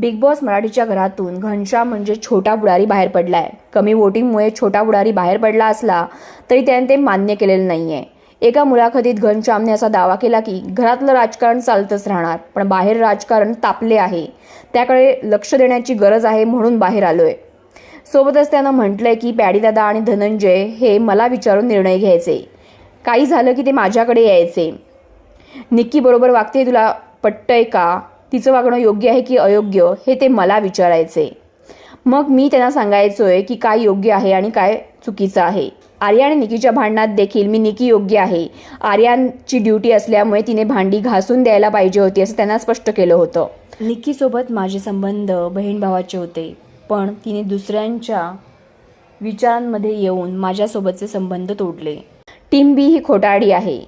Big boss मराठीच्या घरातून घनश्याम म्हणजे छोटा बुडारी बाहेर पडला आहे कमी वोटिंगमुळे छोटा बुडारी बाहेर पडला असला तरी त्याने ते मान्य केलेलं नाही आहे एका मुलाखतीत घनश्यामने असा दावा केला की घरातलं राजकारण चालतच राहणार पण बाहेर राजकारण तापले आहे. त्याकडे लक्ष देण्याची गरज आहे म्हणून बाहेर आलोय. सोबतच त्यानं म्हटलंय की पॅडीदादा आणि धनंजय हे मला विचारून निर्णय घ्यायचे. काही झालं की ते माझ्याकडे यायचे. निक्की बरोबर वागते तुला पटतंय का? तिचं वागणं योग्य आहे की अयोग्य हे ते मला विचारायचे. मग मी त्यांना सांगायचोय की काय योग्य आहे आणि काय चुकीचं आहे. आर्या आणि निकीच्या भांडणात देखील मी निकी योग्य आहे. आर्यांची ड्युटी असल्यामुळे तिने भांडी घासून द्यायला पाहिजे होती असं त्यांना स्पष्ट केलं होतं. निकीसोबत माझे संबंध बहीण भावाचे होते पण तिने दुसऱ्यांच्या विचारांमध्ये येऊन माझ्यासोबतचे संबंध तोडले. टीम बी ही खोटारडी आहे.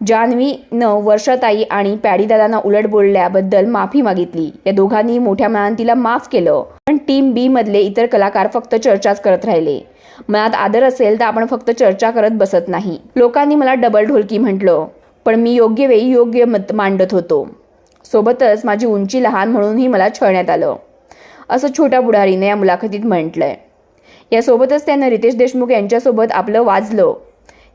जान्हवीनं वर्षाताई आणि पॅडीदादांना उलट बोलल्याबद्दल माफी मागितली. या दोघांनी मोठ्या मनाने तिला माफ केलं. पण टीम बी मधले इतर कलाकार फक्त चर्चाच करत राहिले. मनात आदर असेल तर आपण फक्त चर्चा करत बसत नाही. लोकांनी मला डबल ढोलकी म्हटलं पण मी योग्य वेळी योग्य मत मांडत होतो. सोबतच माझी उंची लहान म्हणूनही मला छळण्यात आलं. असं छोट्या बुढारीने या मुलाखतीत म्हटलंय. यासोबतच त्यानं रितेश देशमुख यांच्यासोबत आपलं वाजलं.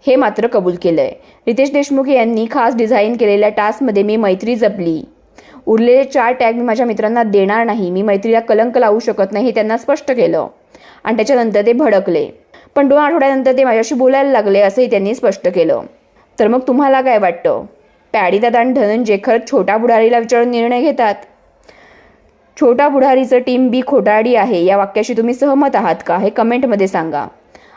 हे मात्र कबूल केलंय. रितेश देशमुख यांनी खास डिझाईन केलेल्या टास्कमध्ये मी मैत्री जपली. उरलेले चार टॅग मी माझ्या मित्रांना देणार नाही. मी मैत्रीला कलंक लावू शकत नाही हे त्यांना स्पष्ट केलं. आणि त्याच्यानंतर ते भडकले. पण दोन आठवड्यानंतर ते माझ्याशी बोलायला लागले असंही त्यांनी स्पष्ट केलं. तर मग तुम्हाला काय वाटतं? पॅडीदादा आणि धनंजय खरंच छोटा बुढारीला विचारून निर्णय घेतात? छोटा बुढारीचं टीम बी खोटाडी आहे. या वाक्याशी तुम्ही सहमत आहात का? हे कमेंटमध्ये सांगा.